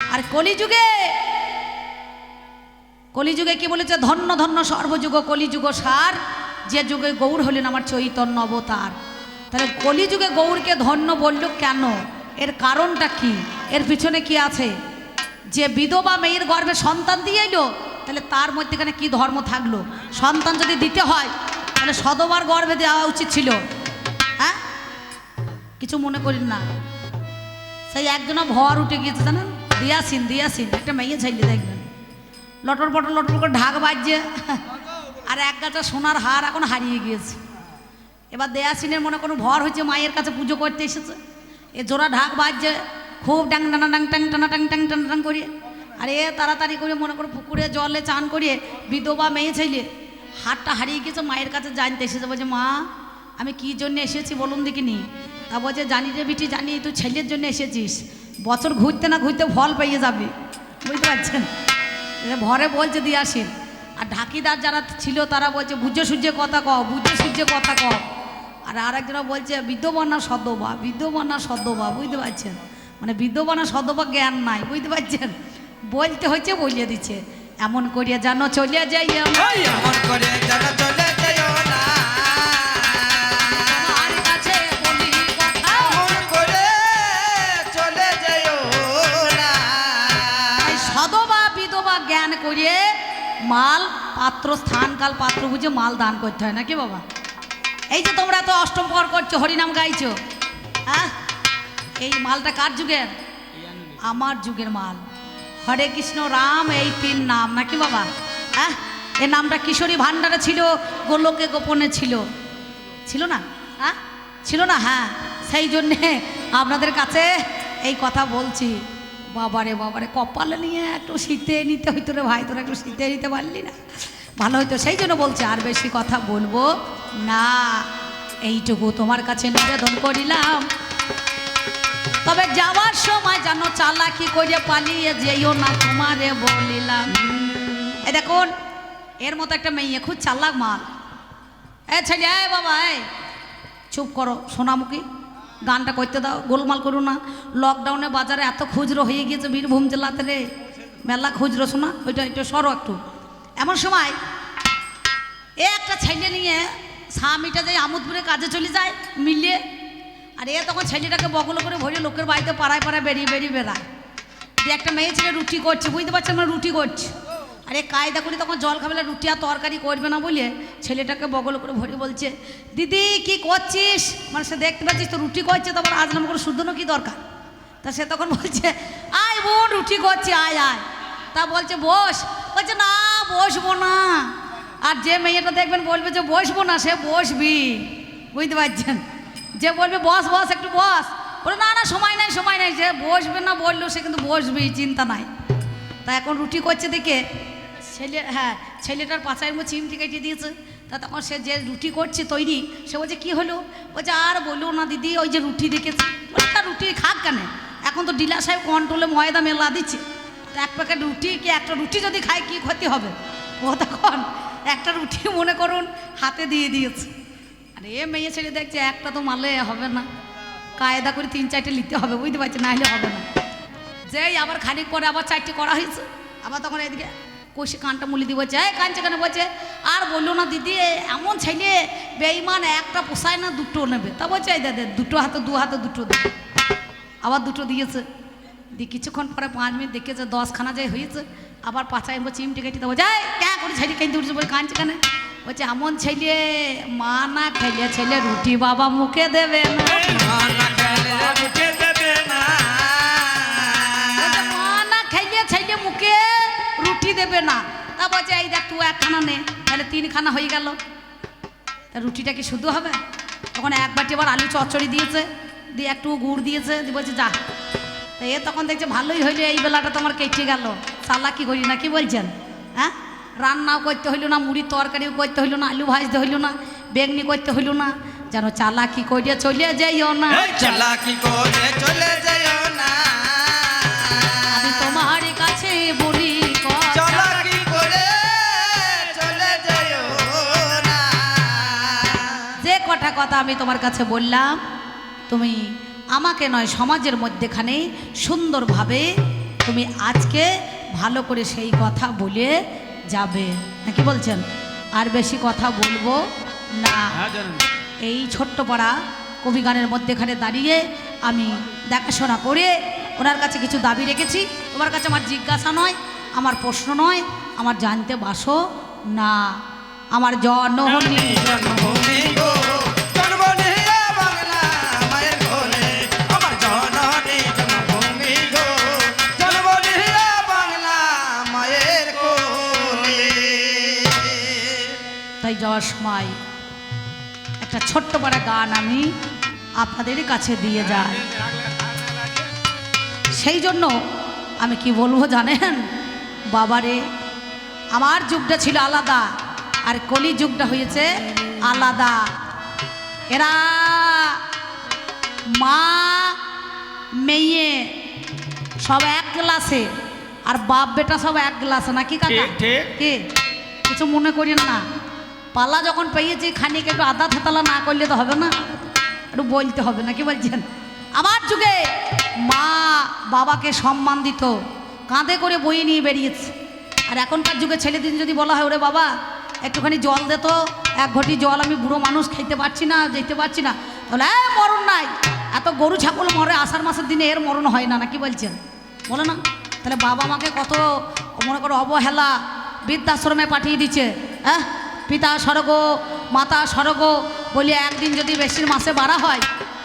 আর কলিযুগে কলিযুগে কি বলেছে? ধন্য ধন্য সর্বযুগ, কলিযুগ সার। যে যুগে গৌর হলেন আমার চৈতন্য অবতার। তাহলে কলিযুগে গৌরকে ধন্য বলল কেন? এর কারণটা কি? এর পিছনে কি আছে? যে বিধবা মেয়ের গর্ভে সন্তান দিয়ে এলো, তাহলে তার মধ্যেখানে কি ধর্ম থাকল? সন্তান যদি দিতে হয়, তাহলে সদবার গর্ভে দেওয়া উচিত ছিল। হ্যাঁ? কিছু মনে করেন না। সেই একজনা ভর উঠে গিয়েছে, জানেন? দিয়াসিন দিয়াসিন একটা মেয়ে ছেলে দেখবেন লটর পটর, লটর করে ঢাক বাজছে। আর এক গাছা সোনার হার এখন হারিয়ে গিয়েছে। এবার দেয়াসিনের মনে কোনো ভর হয়েছে, মায়ের কাছে পুজো করতে এসেছে। এ জোড়া ঢাক বাজছে, খুব ডাং টানা ডাং, টাং টানা টাং টাং টান টাং করিয়ে। আর এ তাড়াতাড়ি করে মনে করো পুকুরে জলে চান করিয়ে বিধবা মেয়ে ছেলে হাতটা হারিয়ে গেছে মায়ের কাছে জানতে এসেছে, বলছে, মা, আমি কি জন্য এসেছি বলুন দেখিনি? তা বলছে, জানি রে বিটি, জানি, তুই ছেলের জন্য এসেছিস। বছর ঘুরতে না ঘুরতে ফল পেয়ে যাবে। বুঝতে পারছেন? ভরে বলছে দিয়ে আসেন আর ঢাকিদার যারা ছিল তারা বলছে, বুঝে সূর্যে কথা কও, বুঝে সূর্যে কথা কও। আর আরেকজনা বলছে, বিদ্যমান না সদ্যবা বিদ্যমান না সদ্যবা বুঝতে পারছেন? মানে বিদ্যমান না সদ্যবা জ্ঞান নাই, বুঝতে পারছেন? বলতে হচ্ছে বলিয়ে দিচ্ছে। এমন করিয়া জানো, চলিয়া যাই এমন করে যারা করিয়ে মাল, পাত্র স্থান কাল পাত্র বুঝে মাল দান করতে হয়, নাকি বাবা? এই যে তোমরা তো অষ্টম পর করছ, হরিনাম গাইছো হ্যাঁ? এই মালটা কার যুগের? আমার যুগের মাল। হরে কৃষ্ণ রাম, এই তিন নাম, নাকি বাবা? হ্যাঁ? এই নামটা কিশোরী ভাণ্ডারে ছিল, গোলকে গোপনে ছিল। ছিল না? হ্যাঁ? ছিল না? হ্যাঁ। সেই জন্যে আপনাদের কাছে এই কথা বলছি। বাবারে বাবারে, কপালে নিয়ে একটু শীতে নিতে হইতো রে ভাই, তোরা একটু শীতে নিতে পারলি না। ভালো হইতো, সেই জন্য বলছে, আর বেশি কথা বলব না। এইটুকু তোমার কাছে নিবেদন করিলাম। তবে যাওয়ার সময় যেন চালাকি করে পালিয়ে যেও না তোমারে বলিলাম। এ দেখুন, এর মতো একটা মেয়ে, খুব চালাক মাল। এ ছেলে বাবা এ চুপ করো, সোনামুখী। গানটা করতে দাও, গোলমাল করো না। লকডাউনে বাজারে এত খুচরো হয়ে গিয়েছে বীরভূম জেলাতে রে। মেলা খুচরো শোনা, ওইটা একটু সরো একটু। এমন সময় এ একটা ছেলে নিয়ে স্বামীটা যে আমোদপুরে কাজে চলে যায় মিলিয়ে, আর এ তখন ছেলেটাকে বগল করে ভরে লোকের বাড়িতে পাড়ায় পাড়ায় বেরিয়ে বেরিয়ে বেড়ায়। দিয়ে একটা মেয়ে ছেলে রুটি করছে, বুঝতে পারছেন না রুটি করছে। আরে কায়দা করে তখন জল খাবে রুটি আর তরকারি করবে না বলে ছেলেটাকে বগল করে ভরে বলছে, দিদি, কি করছিস? মানে সে দেখতে পাচ্ছিস তো, রুটি করছে তারপর আজ নাম করে শুদ্ধ কি দরকার? তা সে তখন বলছে, আয় বোন, রুটি করছি, আয় আয়। তা বলছে, বস। বলছে, না, বসবো না। আর যে মেয়েটা দেখবেন বলবে যে, বসবো না, সে বসবি। বুঝতে পারছেন? যে বলবে, বস বস, একটু বস। বলে, না না, সময় নাই সময় নাই। যে বসবে না বললেও সে কিন্তু বসবি চিন্তা নাই। তা এখন রুটি করছে দেখে ছেলে হ্যাঁ ছেলেটার পাচার মধ্যে চিমটি কেটে দিয়েছে। তা তখন সে যে রুটি করছে তৈরি, সে বলছে, কী হলো? বলছে, আর বলল না দিদি, ওই যে রুটি দেখেছি। বলে, তা রুটি খাক কেন? এখন তো ডিলার সাহেব কন্ট্রোলে ময়দা মেলা দিচ্ছে। তা এক প্যাকেট রুটি কি, একটা রুটি যদি খায় কি ক্ষতি হবে? ও তখন একটা রুটি মনে করুন হাতে দিয়ে দিয়েছে। আর, এ মেয়ে ছেলে দেখছে, একটা তো মালে হবে না। কায়দা করে তিন চারটে নিতে হবে, বুঝতে পারছি না হলে হবে না। যেই আবার খানিক পরে আবার চারটে করা হয়েছে। আবার তখন এদিকে কষে কানটা মুলি বলছে এই কানছে কেন বলছে? আর বলল না, দিদি এমন ছেলে বেইমান একটা পোষায় না, দুটো নেবে। তা বলছে, এই দাদা দুটো হাতে, দু হাতে, দুটো দেবে আবার দুটো দিয়েছে। দিয়ে কিছুক্ষণ পরে পাঁচ মিনিট দেখেছে দশখানা যাই হয়েছে। আবার পাঁচাই বলছে চিমটি কেটে দেবো যাই ক্যা করে ছেলে কেন উঠছে বলে কাঁদছে কেন? বলছে, এমন ছেলে, মা না খেলে ছেলে রুটি বাবা দেবে মুখে দেবে না। দেবে না। তা বলছে, এই দেখ, তুই একখানা নে। তাহলে তিনখানা হয়ে গেল। তা রুটিটা কি শুধু হবে? তখন এক বাটি আবার আলু চচ্চড়ি দিয়েছে, দিয়ে একটু গুড় দিয়েছে, দিয়ে বলছে, যা। তা এ তখন দেখছে, ভালোই হইল, এই বেলাটা তোমার কেটে গেল। সালা কি করি না কি বলছেন? হ্যাঁ? রান্নাও করতে হইল না মুড়ির তরকারিও করতে হইল না, আলু ভাজতে হইল না, বেগনি করতে হইল না। যেন চালাকি করিয়া চলিয়া যাইও না। চালাকি করে চলে কথা আমি তোমার কাছে বললাম তুমি আমাকে নয় সমাজের মধ্যেখানে সুন্দরভাবে তুমি আজকে ভালো করে সেই কথা বলে যাবে নাকি বলছেন আর বেশি কথা বলব না হ্যাঁ এই ছোট্ট পাড়া কবি গানের মধ্যেখানে দাঁড়িয়ে আমি দেখাশোনা করে ওনার কাছে কিছু দাবি রেখেছি তোমার কাছে আমার জিজ্ঞাসা নয় আমার প্রশ্ন নয় আমার জানতে বাসো না আমার জননী জন্মভূমি তাই যাওয়ার সময় একটা ছোট্ট পাড়া গান আমি আপনাদের কাছে দিয়ে যাই। সেই জন্য আমি কি বলব জানেন? বাবারে আমার যুগটা ছিল আলাদা আর কলি যুগটা হয়েছে আলাদা। এরা মা মেয়ে সব এক গ্লাসে। আর বাপ বেটা সব এক ক্লাসে নাকি কাকা? ঠিক, ঠিক। কি? কিছু মনে করেন না। পালা যখন পেয়েছি, খানিক একটু আদা থেতালা না করলে তো হবে না। একটু বলতে হবে না, কি বলছেন? আমার যুগে মা বাবাকে সম্মান দিত, কাঁধে করে বই নিয়ে বেরিয়েছে। আর এখনকার যুগে ছেলেদিন যদি বলা হয়, ওরে বাবা, একটুখানি জল দে তো, এক ঘটি জল, আমি বুড়ো মানুষ, খেতে পারছি না, যেতে পারছি না। তাহলে, এ, মরণ নাই। এত গরু ছাগল মরে, আষাঢ় মাসের দিনে এর মরণ হয় না না কি বলছেন? বলে না। তাহলে বাবা মাকে কত, মনে করো, অবহেলা বৃদ্ধাশ্রমে পাঠিয়ে দিচ্ছে হ্যাঁ? পিতা স্বর্গ, মাতা স্বর্গ বলি একদিন যদি বেশির মাসে বাড়া হয়,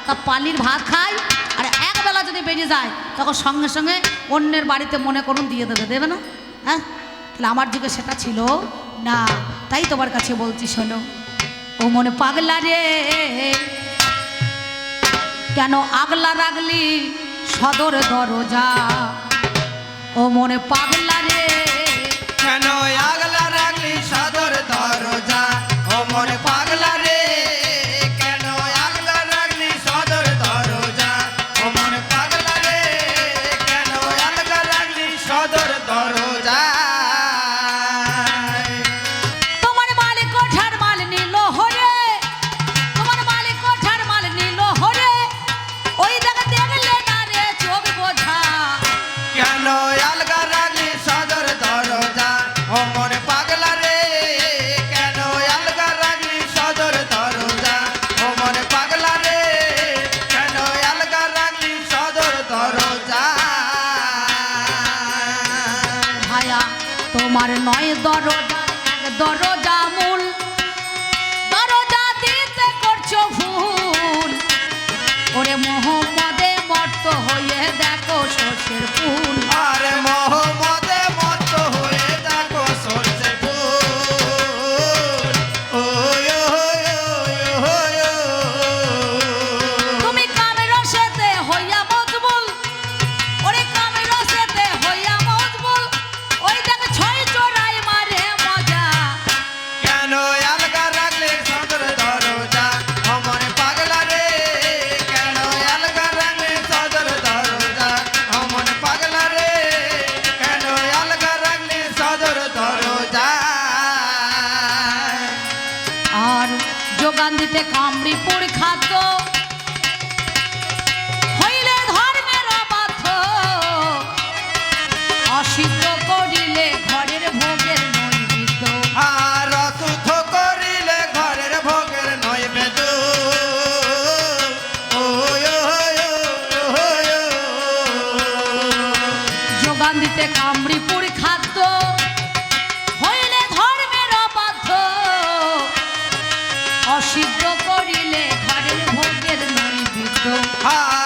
তা পালির ভাত খায় আর একবেলা যদি বেরিয়ে যায়, তখন সঙ্গে সঙ্গে অন্যের বাড়িতে মনে করুন দিয়ে দেবে দেবে না? হ্যাঁ? তাহলে আমার যুগে সেটা ছিল না। তাই তোমার কাছে বলছি, শোনো। ও মনে পাগলা রে। কেন আগলা রাগলি সদর দরজা? ও মনে পাগলা রে। তোমার নয় দরজা দরজা মূল। দরজা দিতে করছ ভুল। ওরে মোহাম্মদে মর্ত হয়ে দেখো শস্যের ফুল। আরে মোহাম্মদে যোগান দিতে কামড়ি খাদ্য। হইলে ধর্মের অবাধ্য অসিদ্ধ করিলে ঘরের ভোগের নৈবিদ্য। আর করিলে ঘরের ভোগের ওয় যোগান দিতে কামড়ি করিলে ঘরের ভোগের নৈবিদ্য আর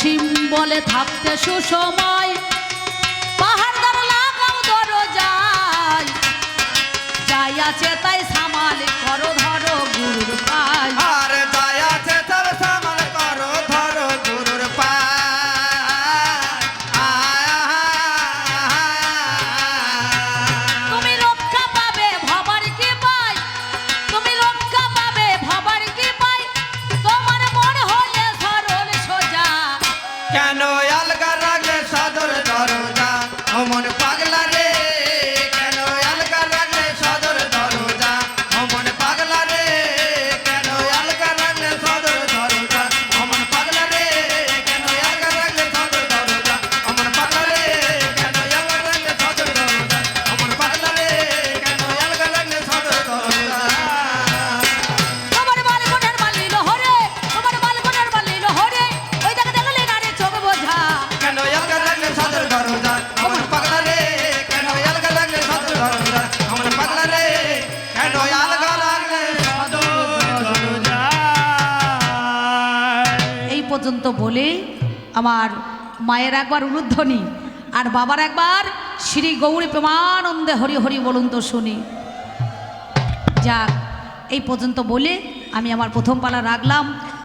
অধম সিম বলে থাকতে সুসময়। পাহাড় দ্বারা লাগাও দরজায়। যাই আছে তাই পর্যন্ত বলে আমার মায়ের একবার উরুধ্বনি আর বাবার একবার শ্রী গৌরী প্রেমানন্দে হরি হরি বলুন তো শুনি। যাক, এই পর্যন্ত বলে আমি আমার প্রথম পালা রাখলাম।